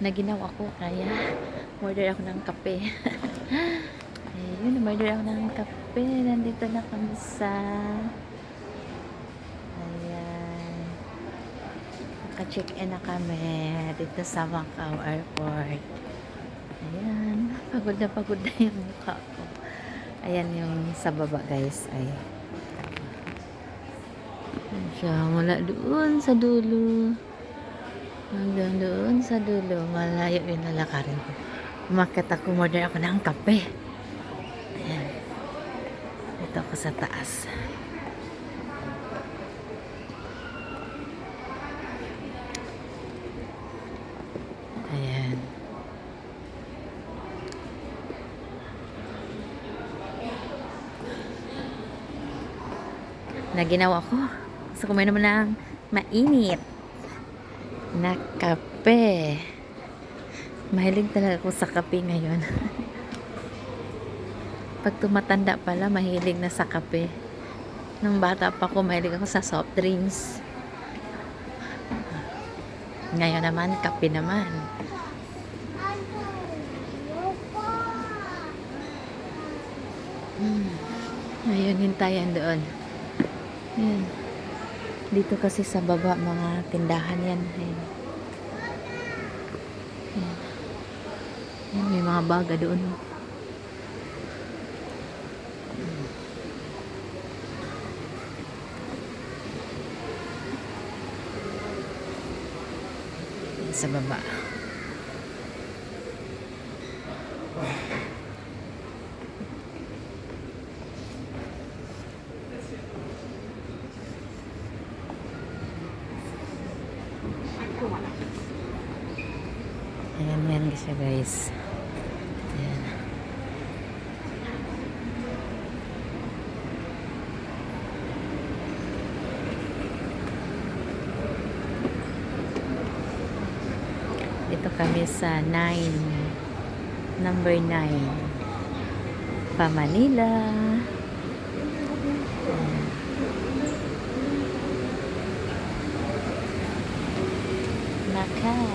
na ginawa ko. Kaya, order ako ng kape. Ayun, order ako ng kape. Nandito na kami sa... Ayan. Naka-check-in na kami dito sa Macau Airport. Ayan. Pagod na pagod na yung mukha ko. Ayan yung sa baba guys. Ay. Ayan siya. Mula doon sa dulo. Hanggang doon sa dulo. Malayo yung lalakarin ko. Umakit ako. Order ako ng kape. Ayan. Dito ako sa taas. Ayan. Na ginawa ko. Gusto ko naman ng mainit na kape. Mahilig talaga ako sa kape ngayon. Pag tumatanda pala, mahilig na sa kape. Nung bata pa ako, mahilig ako sa soft drinks. Ngayon naman, kape naman. Hmm. Ayun, hintayan doon. Ayan. Dito kasi sa baba, mga tindahan yan. Ayan. Ayan. Ayan, may mga baga doon. oh. Sa baba. Ayan, yan siya guys. Ayan. Dito kami sa 9. Number 9. Pa Manila. Ayan. Macau.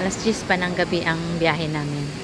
Alas 10 pa ng gabi ang biyahe namin.